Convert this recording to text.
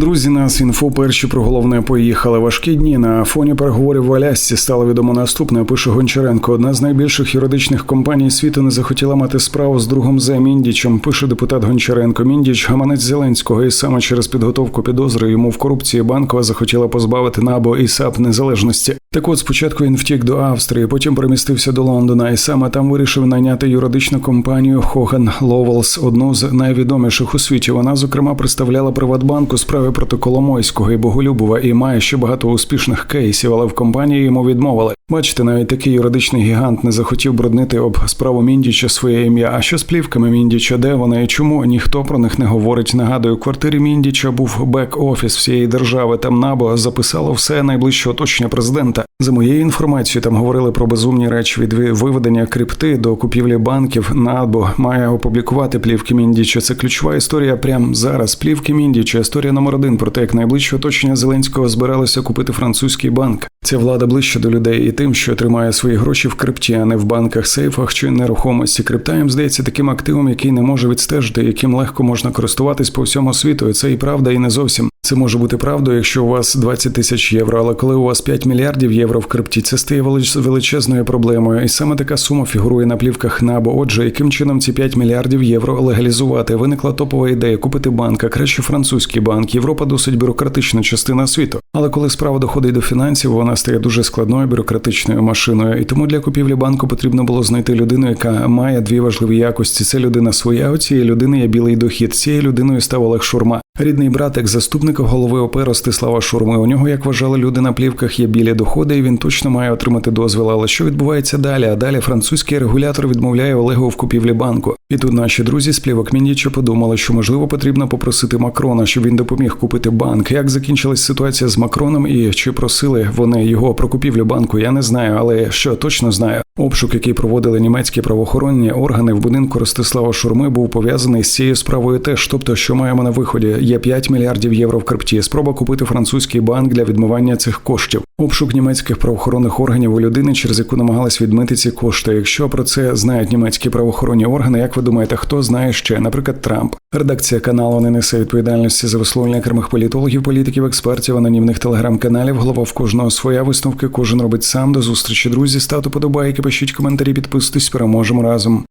Друзі, нас інфо перші про головне поїхали. Важкі дні на фоні переговорів в Алясці стало відомо наступне. Пише Гончаренко. Одна з найбільших юридичних компаній світу не захотіла мати справу з другом за Міндічем. Пише депутат Гончаренко. Міндіч гаманець Зеленського, і саме через підготовку підозри йому в корупції банкова захотіла позбавити НАБО і САП незалежності. Так от спочатку він втік до Австрії, потім перемістився до Лондона, і саме там вирішив найняти юридичну компанію Хоган Ловелс, одну з найвідоміших у світі. Вона зокрема представляла Приватбанк у справі проти Коломойського і Боголюбова і має ще багато успішних кейсів, але в компанії йому відмовили. Бачите, навіть такий юридичний гігант не захотів бруднити об справу Міндіча своє ім'я. А що з плівками Міндіча? Де вони і чому ніхто про них не говорить? Нагадую, у квартирі Міндіча був бек-офіс всієї держави. Там НАБО записало все найближче оточення президента. За моєю інформацією, там говорили про безумні речі від виведення крипти до купівлі банків. НАБО має опублікувати плівки Міндіча. Це ключова історія прямо зараз. Плівки Міндіча. Історія номер один про те, як найближче оточення Зеленського збиралося купити французький банк. Ця влада ближче до людей і тим, що тримає свої гроші в крипті, а не в банках, сейфах чи нерухомості. Крипта їм здається таким активом, який не може відстежити, яким легко можна користуватись по всьому світу. І це і правда, і не зовсім. Це може бути правдою, якщо у вас 20 тисяч євро, але коли у вас 5 мільярдів євро в крипті, це стає величезною проблемою. І саме така сума фігурує на плівках НАБО. Отже, яким чином ці 5 мільярдів євро легалізувати? Виникла топова ідея купити банк, а краще французький банк. Європа досить бюрократична частина світу. Але коли справа доходить до фінансів, вона стає дуже складною бюрократичною машиною. І тому для купівлі банку потрібно було знайти людину, яка має дві важливі якості. Це людина своя. У цієї людини є білий дохід. Цією людиною став Олег Шурма. Рідний брат, як заступник голови ОП Ростислава Шурми. У нього, як вважали люди на плівках, є білі доходи, і він точно має отримати дозвіл. Але що відбувається далі? А далі французький регулятор відмовляє Олегу в купівлі банку. І тут наші друзі з плівок Міндіча подумали, що можливо потрібно попросити Макрона, щоб він допоміг купити банк. Як закінчилась ситуація з Макроном і чи просили вони його про купівлю банку? Я не знаю, але що точно знаю. Обшук, який проводили німецькі правоохоронні органи в будинку Ростислава Шурми, був пов'язаний з цією справою. Теж, тобто, що маємо на виході, є 5 мільярдів євро в крипті. Спроба купити французький банк для відмивання цих коштів. Обшук німецьких правоохоронних органів у людини, через яку намагались відмити ці кошти. Якщо про це знають німецькі правоохоронні органи, як ви думаєте, хто знає ще? Наприклад, Трамп. Редакція каналу не несе відповідальності за висловлення окремих політологів, політиків, експертів, анонімних телеграм-каналів. Голова в кожного своя висновки. Кожен робить сам. До зустрічі друзі. Ставте подобайки, пишіть коментарі, підписуйтесь. Переможемо разом.